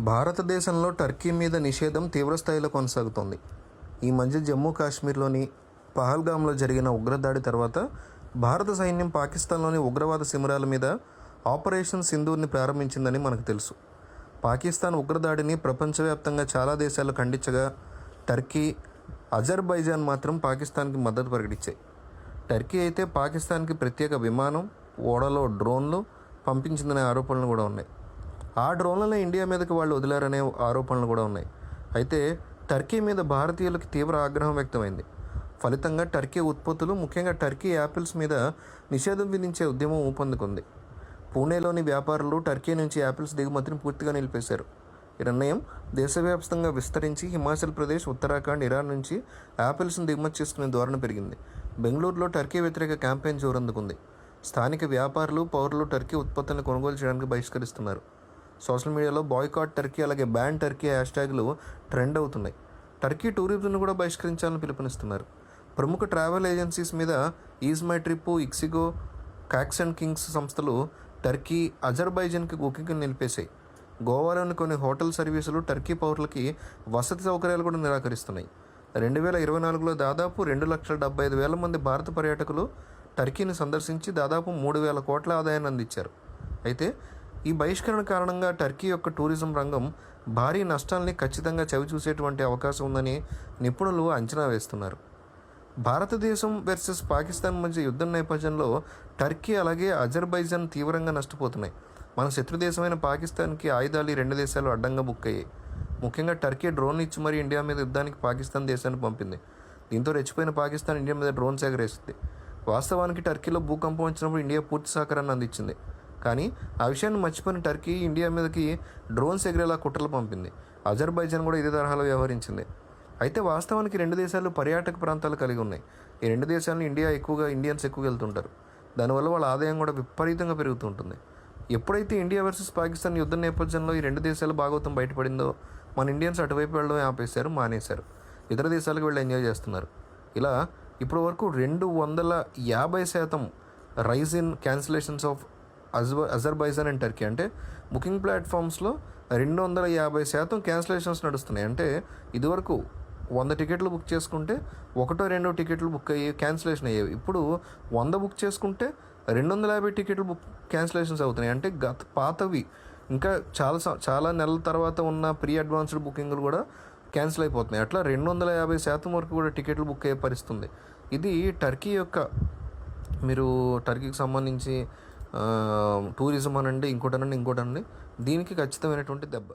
భారతదేశంలో టర్కీ మీద నిషేధం తీవ్రస్థాయిలో కొనసాగుతోంది. ఈ మధ్య జమ్మూ కాశ్మీర్లోని పహల్గామ్లో జరిగిన ఉగ్రదాడి తర్వాత భారత సైన్యం పాకిస్తాన్లోని ఉగ్రవాద శిబిరాల మీద ఆపరేషన్ సింధూర్ని ప్రారంభించిందని మనకు తెలుసు. పాకిస్తాన్ ఉగ్రదాడిని ప్రపంచవ్యాప్తంగా చాలా దేశాలు ఖండించగా టర్కీ అజర్బైజాన్ మాత్రం పాకిస్తాన్కి మద్దతు ప్రకటించాయి. టర్కీ అయితే పాకిస్తాన్కి ప్రత్యేక విమానం ఓడలో డ్రోన్లు పంపించిందనే ఆరోపణలు కూడా ఉన్నాయి. ఆ డ్రోన్లనే ఇండియా మీదకి వాళ్ళు వదిలారనే ఆరోపణలు కూడా ఉన్నాయి. అయితే టర్కీ మీద భారతీయులకు తీవ్ర ఆగ్రహం వ్యక్తమైంది. ఫలితంగా టర్కీ ఉత్పత్తులు ముఖ్యంగా టర్కీ యాపిల్స్ మీద నిషేధం విధించే ఉద్యమం ఊపందుకుంది. పూణేలోని వ్యాపారులు టర్కీ నుంచి యాపిల్స్ దిగుమతిని పూర్తిగా నిలిపేశారు. ఈ నిర్ణయం దేశవ్యాప్తంగా విస్తరించి హిమాచల్ ప్రదేశ్ ఉత్తరాఖండ్ ఇరాన్ నుంచి యాపిల్స్ను దిగుమతి చేసుకునే ధోరణి పెరిగింది. బెంగళూరులో టర్కీ వ్యతిరేక క్యాంపెయిన్ జోరందుకుంది. స్థానిక వ్యాపారులు పౌరులు టర్కీ ఉత్పత్తులను కొనుగోలు చేయడానికి బహిష్కరిస్తున్నారు. సోషల్ మీడియాలో బాయ్కాట్ టర్కీ అలాగే బ్యాన్ టర్కీ హ్యాష్ ట్యాగ్లు ట్రెండ్ అవుతున్నాయి. టర్కీ టూరిజంను కూడా బహిష్కరించాలని పిలుపునిస్తున్నారు. ప్రముఖ ట్రావెల్ ఏజెన్సీస్ మీద ease my trip ixigo cox and kings సంస్థలు టర్కీ అజర్బైజాన్కి బుకింగ్ నిలిపేశాయి. గోవాలోని కొన్ని హోటల్ సర్వీసులు టర్కీ పౌరులకి వసతి సౌకర్యాలు కూడా నిరాకరిస్తున్నాయి. రెండు వేల ఇరవై నాలుగులో దాదాపు రెండు లక్షల డెబ్బై ఐదు వేల మంది భారత పర్యాటకులు టర్కీని సందర్శించి దాదాపు మూడు వేల కోట్ల ఆదాయాన్ని అందించారు. అయితే ఈ బహిష్కరణ కారణంగా టర్కీ యొక్క టూరిజం రంగం భారీ నష్టాల్ని ఖచ్చితంగా చవిచూసేటువంటి అవకాశం ఉందని నిపుణులు అంచనా వేస్తున్నారు. భారతదేశం వర్సెస్ పాకిస్తాన్ మధ్య యుద్ధం నేపథ్యంలో టర్కీ అలాగే అజర్బైజాన్ తీవ్రంగా నష్టపోతున్నాయి. మన శత్రు దేశమైన పాకిస్తాన్కి ఆయుధాలు రెండు దేశాలు అడ్డంగా బుక్ అయ్యాయి. ముఖ్యంగా టర్కీ డ్రోన్ ఇచ్చి మరీ ఇండియా మీద యుద్ధానికి పాకిస్తాన్ దేశాన్ని పంపింది. దీంతో రెచ్చిపోయిన పాకిస్తాన్ ఇండియా మీద డ్రోన్స్ ఎగరేసింది వాస్తవానికి టర్కీలో భూకంపం వచ్చినప్పుడు ఇండియా పూర్తి సహకారాన్ని అందించింది. కానీ ఆ విషయాన్ని మర్చిపోయిన టర్కీ ఇండియా మీదకి డ్రోన్స్ ఎగిరేలా కుట్రలు పంపింది. అజర్బైజాన్ కూడా ఇదే తరహాలో వ్యవహరించింది. అయితే వాస్తవానికి రెండు దేశాలు పర్యాటక ప్రాంతాలు కలిగి ఉన్నాయి. ఈ రెండు దేశాలను ఇండియా ఎక్కువగా ఇండియన్స్ ఎక్కువగా వెళ్తుంటారు. దానివల్ల వాళ్ళ ఆదాయం కూడా విపరీతంగా పెరుగుతుంటుంది. ఎప్పుడైతే ఇండియా వర్సెస్ పాకిస్తాన్ యుద్ధ నేపథ్యంలో ఈ రెండు దేశాలు భాగవతం బయటపడిందో మన ఇండియన్స్ అటువైపు వెళ్ళడం ఆపేశారు మానేశారు. ఇతర దేశాలకు వెళ్ళి ఎంజాయ్ చేస్తున్నారు. ఇలా ఇప్పటి వరకు రెండు వందల యాభై శాతం rise in cancellations of Azer Azerbaijan and Turkey. అంటే బుకింగ్ ప్లాట్ఫామ్స్లో రెండు వందల యాభై శాతం క్యాన్సిలేషన్స్ నడుస్తున్నాయి. అంటే ఇదివరకు వంద టికెట్లు బుక్ చేసుకుంటే ఒకటో రెండో టికెట్లు బుక్ అయ్యి క్యాన్సిలేషన్ అయ్యేవి. ఇప్పుడు వంద బుక్ చేసుకుంటే రెండు వందల యాభై టికెట్లు బుక్ క్యాన్సిలేషన్స్ అవుతున్నాయి. అంటే గత పాతవి ఇంకా చాలా చాలా నెలల తర్వాత ఉన్న ప్రీ అడ్వాన్స్డ్ బుకింగ్లు కూడా క్యాన్సిల్ అయిపోతున్నాయి. అట్లా రెండు వందల యాభై శాతం వరకు కూడా టికెట్లు బుక్ అయ్యే పరిస్థితుంది. ఇది టర్కీ యొక్క మీరు టర్కీకి సంబంధించి టూరిజం అనండి ఇంకోటనండి ఇంకోటనండి. దీనికి ఖచ్చితమైనటువంటి దెబ్బ.